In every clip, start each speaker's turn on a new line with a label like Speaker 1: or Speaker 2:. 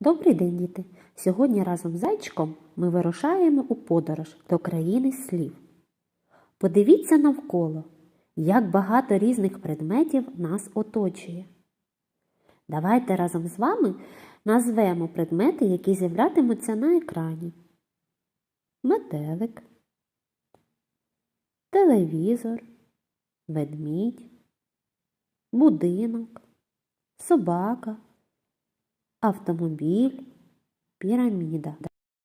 Speaker 1: Добрий день, діти! Сьогодні разом з зайчиком ми вирушаємо у подорож до країни слів. Подивіться навколо, як багато різних предметів нас оточує. Давайте разом з вами назвемо предмети, які з'являтимуться на екрані. Метелик, телевізор, ведмідь, будинок, собака автомобіль, піраміда.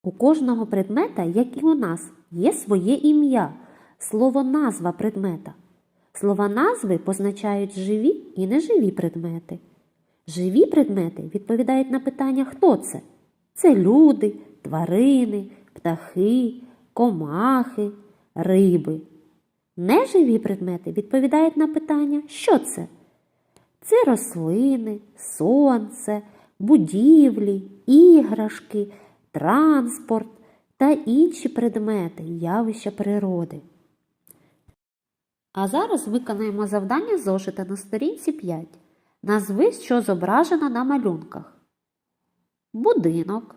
Speaker 1: У кожного предмета, як і у нас, є своє ім'я, слово назва предмета. Слова назви позначають живі і неживі предмети. Живі предмети відповідають на питання хто це? Це люди, тварини, птахи, комахи, риби. Неживі предмети відповідають на питання що це? Це рослини, сонце, будівлі, іграшки, транспорт та інші предмети, явища природи. А зараз виконаємо завдання зошита на сторінці 5. Назви, що зображено на малюнках. Будинок,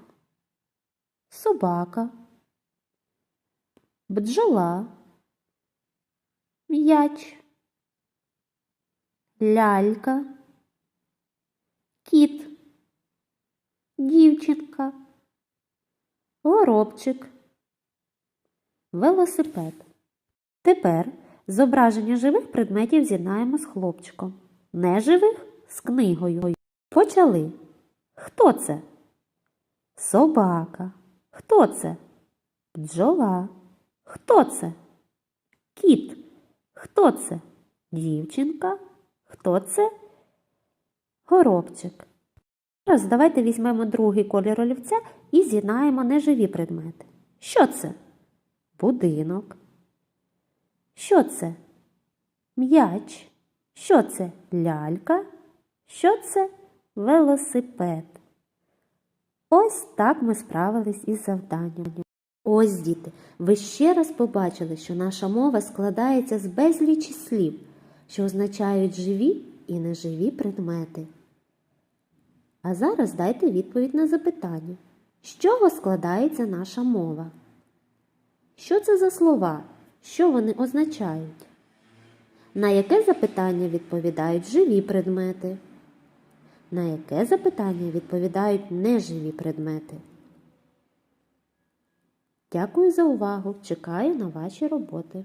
Speaker 1: собака, бджола, м'яч, лялька, кіт, дівчинка, горобчик, велосипед. Тепер зображення живих предметів з'єднаємо з хлопчиком, неживих з книгою. Почали. Хто це? Собака. Хто це? Бджола. Хто це? Кіт. Хто це? Дівчинка. Хто це? Горобчик. Зараз давайте візьмемо другий колір олівця і з'єднаємо неживі предмети. Що це? Будинок. Що це? М'яч. Що це? Лялька. Що це? Велосипед. Ось так ми справились із завданням. Ось, діти, ви ще раз побачили, що наша мова складається з безлічі слів, що означають живі і неживі предмети. А зараз дайте відповідь на запитання. З чого складається наша мова? Що це за слова? Що вони означають? На яке запитання відповідають живі предмети? На яке запитання відповідають неживі предмети? Дякую за увагу! Чекаю на ваші роботи.